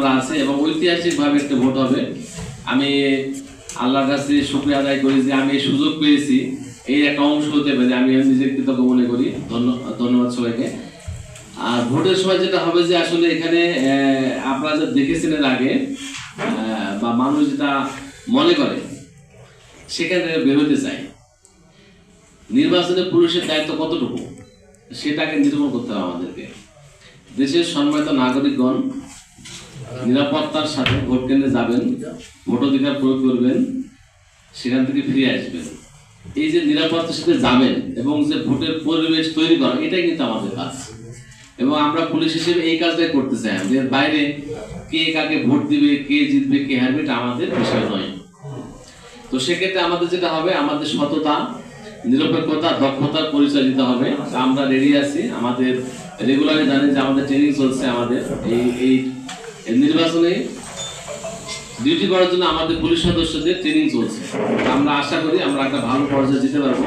আমরা আছি এবং ঐতিহাসিকভাবে একটা ভোট হবে। আমি আল্লাহর কাছে শুক্রিয়া আদায় করি যে আমি এই সুযোগ পেয়েছি, এই একটা অংশ হতে পারে, আমি নিজে কৃতজ্ঞ মনে করি। ধন্য- ধন্যবাদ সবাইকে। আর ভোটের সময় যেটা হবে যে আসলে এখানে আপনারা যা দেখেছেন এর আগে বা মানুষ যেটা মনে করে, সেখানে বেরোতে চায়। নির্বাচনে পুলিশের দায়িত্ব কতটুকু? সেটাকে নিরূপণ করতে হবে আমাদেরকে। দেশের সম্মানিত নাগরিকগণ নিরাপত্তার সাথে ভোট কেন্দ্রে যাবেন ভোটাধিকার প্রয়োগ করবেন, সেখান থেকে ফিরে আসবেন। এই যে নিরাপত্তার সাথে যাবেন এবং যে ভোটের পরিবেশ তৈরি করা, এটাই কিন্তু আমাদের কাজ। এবং আমরা পুলিশ হিসেবে এই কাজটাই করতে চাই, যে বাইরে কে কাকে ভোট দিবে, কে জিতবে, কে হারবে, এটা আমাদের বিষয় নয়। তো সেক্ষেত্রে আমাদের যেটা হবে, আমাদের সততা, নিরপেক্ষতা, দক্ষতার পরিচয় দিতে হবে। আমরা রেডি আছি। আমাদের রেগুলারলি জানি যে আমাদের ট্রেনিং চলছে আমাদের। এই এই নির্বাচনে ডিউটি করার জন্য আমাদের পুলিশ সদস্যদের ট্রেনিং চলছে। আমরা আশা করি আমরা একটা ভালো পর্যায়ে যেতে পারব।